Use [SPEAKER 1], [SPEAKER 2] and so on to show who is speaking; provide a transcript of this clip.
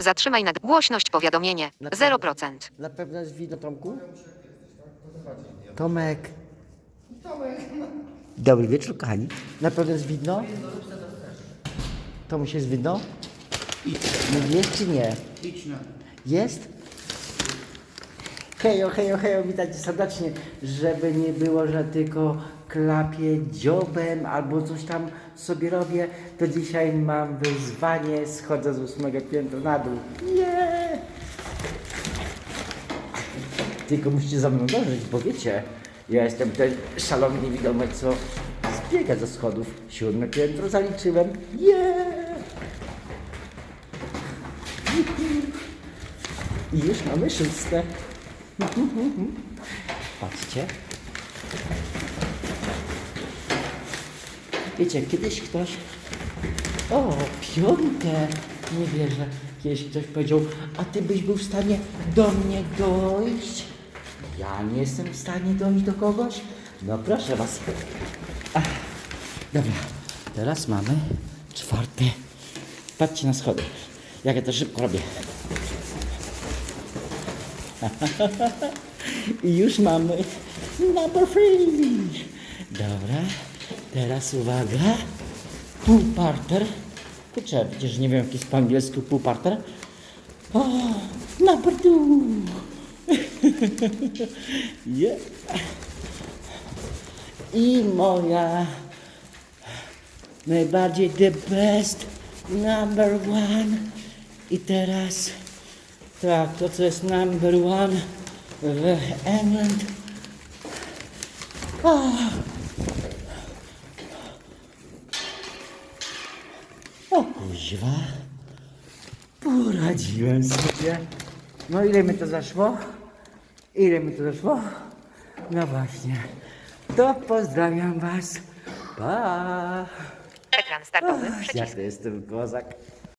[SPEAKER 1] Zatrzymaj na głośność powiadomienie. 0%.
[SPEAKER 2] Na pewno jest wino, Tomku? Tomek. Dobry wieczór, kochani. Na pewno jest widno? Tomuś jest widno? No jest czy nie? Jest? Hejo, hejo, hejo, witajcie serdecznie. Żeby nie było, że tylko klapię dziobem albo coś tam sobie robię, to dzisiaj mam wyzwanie, schodzę z ósmego piętra na dół. Nie! Tylko musicie za mną dążyć, bo wiecie, ja jestem ten szalony niewidomy, co zbiega ze schodów. Siódme piętro zaliczyłem. Yeah! I już mamy szóste. Patrzcie. Wiecie, kiedyś ktoś... O, piąte! Nie wierzę. Kiedyś ktoś powiedział, a ty byś był w stanie do mnie dojść? Ja nie jestem w stanie dojść do kogoś? No proszę was. Ach, dobra, teraz mamy czwarte. Patrzcie na schody. Jak ja to szybko robię. I już mamy number three. Dobra, teraz uwaga. Półparter. Kurczę, przecież nie wiem, jaki jest po angielsku półparter. O, number two. yeah. I moja najbardziej the best number one. I teraz tak, to co jest number one w England. O. o kuźwa. Poradziłem sobie. No ile mi to zaszło? Ile mi to zaszło? No właśnie. To pozdrawiam was. Pa.
[SPEAKER 1] Ekran startowy.
[SPEAKER 2] Jak to jestem kozak.